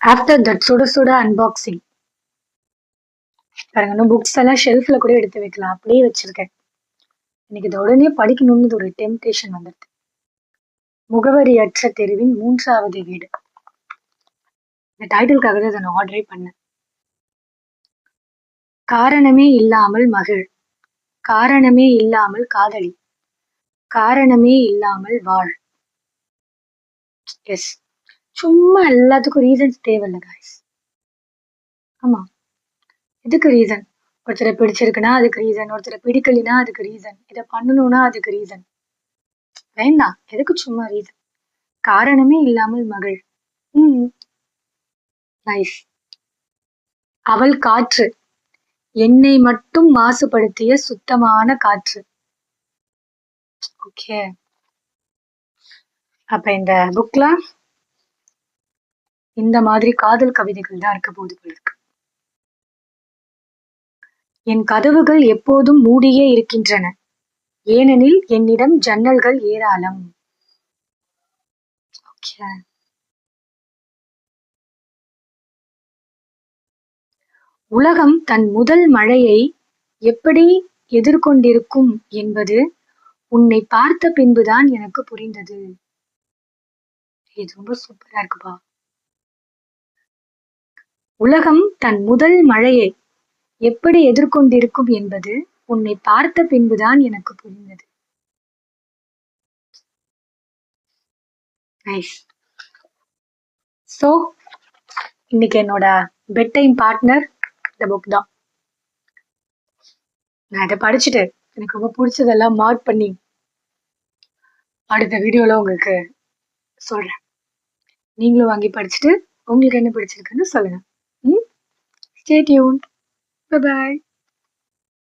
After that சுட சுட unboxing பாருங்க இன்னும் புக்ஸ் எல்லாம் ஷெல்ஃபில் கூட எடுத்து வைக்கலாம். அப்படியே வச்சிருக்கேன். எனக்கு இதை உடனே படிக்கணும்னு ஒரு டெம்டேஷன் வந்துடுது. முகவரியற்ற தெருவின் மூன்றாவது வீடு. இந்த டைட்டிலுக்காக தான் இதை நான் ஆர்டரே பண்ணேன். காரணமே இல்லாமல் மகிழ். காரணமே இல்லாமல் காதலி. காரணமே இல்லாமல் வாழ். எஸ் சும்மா எல்லாத்துக்கும் ரீசன்ஸ் தேவையில்லை காய்ஸ் ஆமா. எதுக்கு ரீசன் ஒருத்தரை பிடிச்சிருக்குன்னா அதுக்கு ரீசன் ஒருத்தரை பிடிக்கலைன்னா அதுக்கு ரீசன் இதை பண்ணணும்னா அதுக்கு ரீசன் வேண்டாம். எதுக்கு சும்மா ரீசன் காரணமே இல்லாமல் மகள். ம் நைஸ் அவள் காற்று. என்னை மட்டும் மாசுபடுத்திய சுத்தமான காற்று. ஓகே அப்ப இந்த புக்ல இந்த மாதிரி காதல் கவிதைகள் தான் இருக்க போது போல இருக்கு. என் கதவுகள் எப்போதும் மூடியே இருக்கின்றன. ஏனெனில் என்னிடம் ஜன்னல்கள் ஏராளம். உலகம் தன் முதல் மழையை எப்படி எதிர்கொண்டிருக்கும் என்பது உன்னை பார்த்த பின்புதான் எனக்கு புரிந்தது. இது ரொம்ப சூப்பரா இருக்குப்பா. உலகம் தன் முதல் மழையை எப்படி எதிர்கொண்டிருக்கும் என்பது உன்னை பார்த்த பின்புதான் எனக்கு புரிந்தது. நைஸ் ஸோ இன்னைக்கு என்னோட பெட் டைம் பார்ட்னர் இந்த புக் தான். நான் இதை படிச்சுட்டு எனக்கு ரொம்ப பிடிச்சதெல்லாம் மார்க் பண்ணி அடுத்த வீடியோல உங்களுக்கு சொல்றேன். நீங்களும் வாங்கி படிச்சுட்டு உங்களுக்கு என்ன பிடிச்சிருக்குன்னு சொல்லுங்க. Stay tuned. Bye bye.